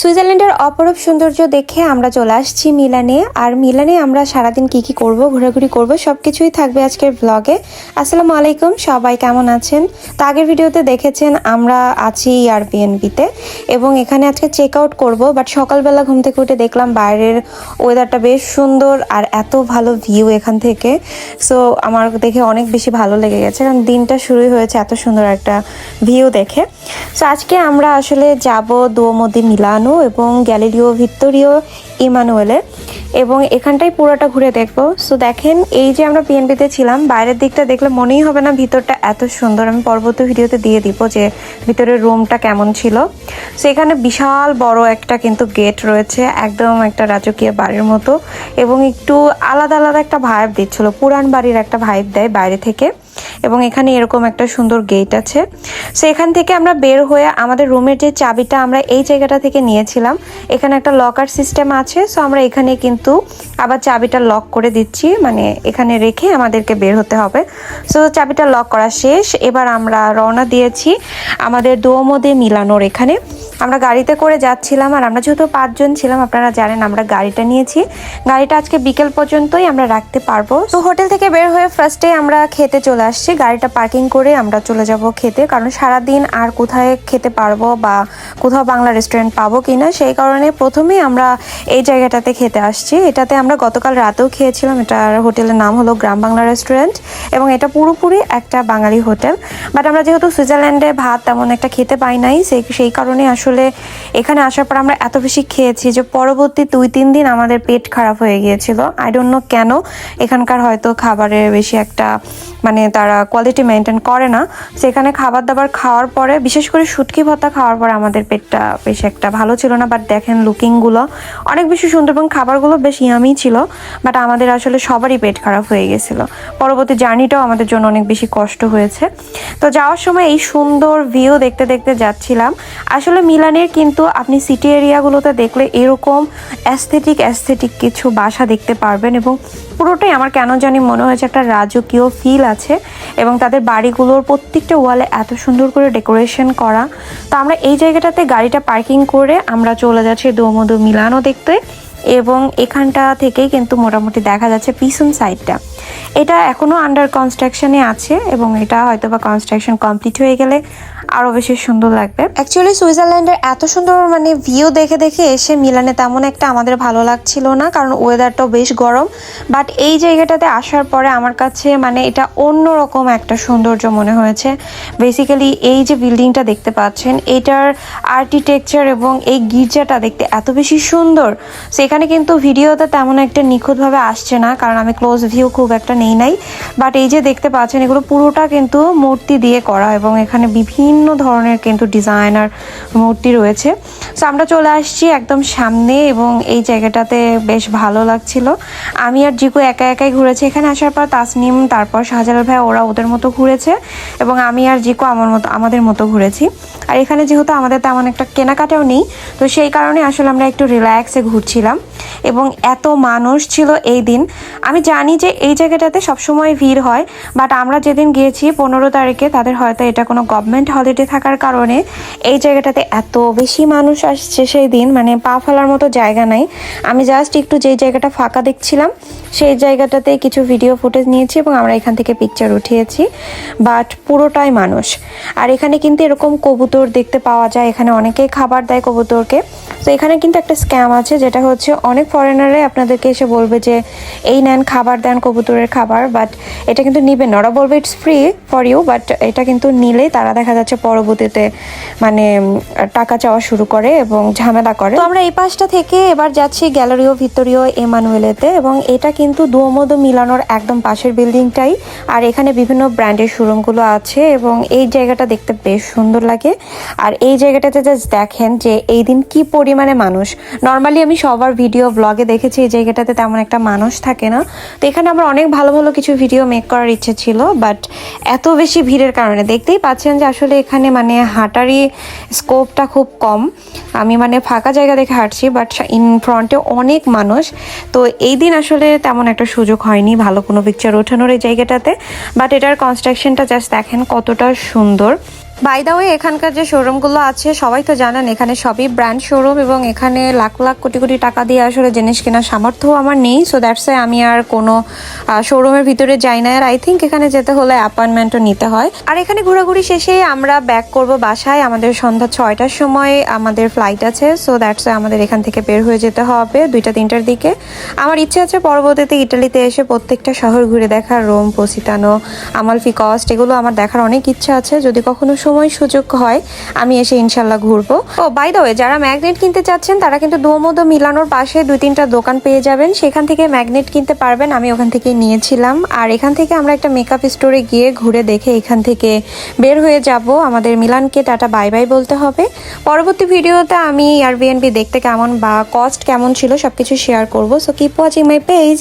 সুইজারল্যান্ডের অপরূপ সৌন্দর্য দেখে আমরা চলে আসছি মিলানে। আর মিলানে আমরা সারাদিন কি কি করব, ঘোরাঘুরি করব সব কিছুই থাকবে আজকের ব্লগে আসসালামু আলাইকুম, সবাই কেমন আছেন? তো আগের ভিডিওতে দেখেছেন আমরা আছি এয়ারবিএনবিতে এবং এখানে আজকে চেক আউট করব বাট সকালবেলা ঘুম থেকে উঠে দেখলাম বাইরের ওয়েদারটা বেশ সুন্দর আর এত ভালো ভিউ এখান থেকে। সো আমার দেখে অনেক বেশি ভালো লেগে গেছে, কারণ দিনটা শুরুই হয়েছে এত সুন্দর একটা ভিউ দেখে। সো আজকে আমরা আসলে যাব দুয়োমদি মিলানো এবং গ্যালিলিও ভিক্টোরিও ইমানুয়েলে এবং এখানটাই পুরোটা ঘুরে দেখব। সো দেখেন, এই যে আমরা পিএনপিতে ছিলাম, বাইরের দিকটা দেখলে মনেই হবে না ভিতরটা এত সুন্দর। আমি পরবর্তী ভিডিওতে দিয়ে দিব যে ভিতরের রুমটা কেমন ছিল। সো এখানে বিশাল বড় একটা কিন্তু গেট রয়েছে, একদম একটা রাজকীয় বাড়ির মতো। এবং একটু আলাদা আলাদা একটা ভাইব দিচ্ছিল। পুরান বাড়ির একটা ভাইব দেয় বাইরে থেকে। এবং এখানে এরকম একটা সুন্দর গেট আছে। সো এখান থেকে আমরা বের হয়ে আমাদের রুমের যে চাবিটা আমরা এই জায়গাটা থেকে নিয়েছিলাম, এখানে একটা লকার সিস্টেম আছে। সো আমরা এখানে কিন্তু আবার চাবিটা লক করে দিচ্ছি মানে এখানে রেখে আমাদেরকে বের হতে হবে। সো চাবিটা লক করা শেষ। এবার আমরা রওনা দিয়েছি আমাদের দোমদে মিলানোর এখানে। আমরা গাড়িতে করে যাচ্ছিলাম আর আমরা যেহেতু পাঁচজন ছিলাম, আপনারা জানেন আমরা গাড়িটা নিয়েছি। গাড়িটা আজকে বিকেল পর্যন্তই আমরা রাখতে পারব। তো হোটেল থেকে বের হয়ে ফার্স্টে আমরা খেতে চলে আসছি। গাড়িটা পার্কিং করে আমরা চলে যাব খেতে, কারণ সারাদিন আর কোথায় খেতে পারব বা কোথাও বাংলা রেস্টুরেন্ট পাবো কি না সেই কারণে প্রথমেই আমরা এই জায়গাটাতে খেতে আসছি। এটাতে আমরা গতকাল রাতেও খেয়েছিলাম, এটার হোটেলের নাম হলো গ্রাম বাংলা রেস্টুরেন্ট এবং এটা পুরোপুরি একটা বাঙালি হোটেল। বাট আমরা যেহেতু সুইজারল্যান্ডে ভাত তেমন একটা খেতে পাই নাই, সেই সেই কারণে আসলে এখানে আসার পর আমরা এত বেশি খেয়েছি যে পরবর্তী দুই, তিন দিন আমাদের পেট খারাপ হয়ে গিয়েছিল। আই ডোন্ট নো কেন, এখানকার হয়তো খাবারের বেশি একটা মানে তারা কোয়ালিটি মেনটেন করে না। সেখানে খাবার দাবার খাওয়ার পরে, বিশেষ করে শুটকি ভর্তা খাওয়ার পরে আমাদের পেটটা বেশ একটা ভালো ছিল না বাট দেখেন লুকিংগুলো অনেক বেশি সুন্দর এবং খাবারগুলো বেশ ইয়ামি ছিল বাট আমাদের আসলে সবারই পেট খারাপ হয়ে গেছিল। পরবর্তী জার্নিটাও আমাদের জন্য অনেক বেশি কষ্ট হয়েছে। তো যাওয়ার সময় এই সুন্দর ভিউ দেখতে দেখতে যাচ্ছিলাম। আসলে মিলানের কিন্তু আপনি সিটি এরিয়াগুলোতে দেখলে এরকম অ্যাস্থেটিক অ্যাস্থেটিক কিছু বাসা দেখতে পারবেন এবং পুরোটাই আমার কেন জানি মনে হয়েছে একটা রাজকীয় ফিল আছে এবং তাদের বাড়িগুলোর প্রত্যেকটা ওয়ালে এত সুন্দর করে ডেকোরেশন করা। তো আমরা এই জায়গাটাতে গাড়িটা পার্কিং করে আমরা চলে যাচ্ছি দোমোদো মিলানো দেখতে এবং এখানটা থেকেই কিন্তু মোটামুটি দেখা যাচ্ছে পিছন সাইডটা। এটা এখনও আন্ডার কনস্ট্রাকশনে আছে এবং এটা হয়তো বা কনস্ট্রাকশন কমপ্লিট হয়ে গেলে আরও বেশি সুন্দর লাগবে। অ্যাকচুয়ালি সুইজারল্যান্ডের এত সুন্দর মানে ভিউ দেখে দেখে এসে মিলানে তেমন একটা আমাদের ভালো লাগছিল না, কারণ ওয়েদারটাও বেশ গরম। বাট এই জায়গাটাতে আসার পরে আমার কাছে মানে এটা অন্যরকম একটা সৌন্দর্য মনে হয়েছে। বেসিক্যালি এই যে বিল্ডিংটা দেখতে পাচ্ছেন, এটার আর্কিটেকচার এবং এই গির্জাটা দেখতে এত বেশি সুন্দর। সেখানে কিন্তু ভিডিওতে তেমন একটা নিখুঁতভাবে আসছে না, কারণ আমি ক্লোজ ভিউ খুব একটা নেই নাই। বাট এই যে দেখতে পাচ্ছেন, এগুলো পুরোটা কিন্তু মূর্তি দিয়ে করা এবং এখানে বিভিন্ন ধরনের কিন্তু ডিজাইনার মূর্তি রয়েছে। সো আমরা চলে আসছি একদম সামনে এবং এই জায়গাটাতে বেশ ভালো লাগছিল। আমি আর জিকু একা একাই ঘুরেছি। এখানে আসার পর তাসনিম, তারপর শাহজালাল ভাই, ওরা ওদের মতো ঘুরেছে এবং আমি আর জিকু আমার মতো, আমাদের মতো ঘুরেছি। আর এখানে যেহেতু আমাদের তেমন একটা কেনাকাটাও নেই, তো সেই কারণে আসলে আমরা একটু রিল্যাক্সে ঘুরছিলাম। এবং এত মানুষ ছিল এই দিন। আমি জানি যে এই জায়গাটাতে সবসময় ভিড় হয় বাট আমরা যেদিন গিয়েছি পনেরো তারিখে, তাদের হয়তো এটা কোনো গভর্নমেন্ট হলিডে থাকার কারণে এই জায়গাটাতে এত বেশি মানুষ আসছে সেই দিন মানে পা ফেলার মতো জায়গা নাই। আমি জাস্ট একটু যেই জায়গাটা ফাঁকা দেখছিলাম, সেই জায়গাটাতে কিছু ভিডিও ফুটেজ নিয়েছি এবং আমরা এখান থেকে পিকচার উঠিয়েছি বাট পুরোটাই মানুষ। আর এখানে কিন্তু এরকম কবুতর দেখতে পাওয়া যায়, এখানে অনেকেই খাবার দেয় কবুতরকে। তো এখানে কিন্তু একটা স্ক্যাম আছে, যেটা হচ্ছে অনেক ফরেনারে আপনাদেরকে এসে বলবে যে, এই নেন, খাবার দেন, কবুতরের খাবার। বাট এটা কিন্তু নিবেন না। ওরা বলবে it's free for you but এটা কিন্তু নিলেই তারা দেখা যাচ্ছে পরবর্তীতে মানে টাকা চাওয়া শুরু করে এবং ঝামেলা করে। তো আমরা এই পাশটা থেকে এবার যাচ্ছি গ্যালারিও ভিতরিও এমানুয়েলেতে এবং এটা কিন্তু দুয়োমদো মিলানোর একদম পাশের বিল্ডিংটাই। আর এখানে বিভিন্ন ব্র্যান্ডের শোরুমগুলো আছে এবং এই জায়গাটা দেখতে বেশ সুন্দর লাগে। আর এই জায়গাটাতে জাস্ট দেখেন যে, এই দিন কি পরিমাণে মানুষ। নর্মালি আমি সবার ভিডিও ব্লগে দেখেছি এই জায়গাটাতে তেমন একটা মানুষ থাকে না। তো এখানে আমার অনেক ভালো ভালো কিছু ভিডিও মেক করার ইচ্ছে ছিল বাট এত বেশি ভিড়ের কারণে। দেখতেই পাচ্ছেন যে আসলে এখানে মানে হাঁটারই স্কোপটা খুব কম। আমি মানে ফাঁকা জায়গা দেখে হাঁটছি বাট ইন ফ্রন্টে অনেক মানুষ। তো এই দিন আসলে তেমন একটা সুযোগ হয়নি ভালো কোনো পিকচার ওঠানোর এই জায়গাটাতে। বাট এটার কনস্ট্রাকশনটা জাস্ট দেখেন কতটা সুন্দর। বাই ওয়ে এখানকার যে শোরুমগুলো আছে, সবাই তো জানেন, এখানে সবই ব্র্যান্ড শোরুম এবং এখানে লাখ লাখ কোটি কোটি টাকা দিয়ে আসলে জিনিস কেনার সামর্থ্য আমার নেই। সো দ্যাটস আমি আর কোনো শোরুমের ভিতরে যাই না। আর আই থিঙ্ক এখানে যেতে হলে অ্যাপয়েন্টমেন্টও নিতে হয়। আর এখানে ঘোরাঘুরি শেষে আমরা ব্যাক করব বাসায়। আমাদের সন্ধ্যা ছয়টার সময় আমাদের ফ্লাইট আছে। সো দ্যাটস আমাদের এখান থেকে বের হয়ে যেতে হবে দুইটা, তিনটার দিকে। আমার ইচ্ছে আছে পরবর্তীতে ইটালিতে এসে প্রত্যেকটা শহর ঘুরে দেখা, রোম পসিতানো আমালফি কস্ট এগুলো আমার দেখার অনেক ইচ্ছা আছে। যদি কখনো সময় সুযোগ হয়, আমি এসে ইনশাল্লাহ ঘুরবো। ও বাই দ্য ওয়ে যারা ম্যাগনেট কিনতে চাচ্ছেন, তারা কিন্তু দোমোদো মিলানোর পাশে দুই তিনটা দোকান পেয়ে যাবেন। সেখান থেকে ম্যাগনেট কিনতে পারবেন, আমি ওখান থেকে নিয়েছিলাম। আর এখান থেকে আমরা একটা মেকআপ স্টোরে গিয়ে ঘুরে দেখে এখান থেকে বের হয়ে যাব। আমাদের মিলানকে টাটা বাই বাই বলতে হবে। পরবর্তী ভিডিওতে আমি এয়ারবিএনবি দেখতে কেমন বা কস্ট কেমন ছিল, সবকিছু শেয়ার করব। So keep watching my page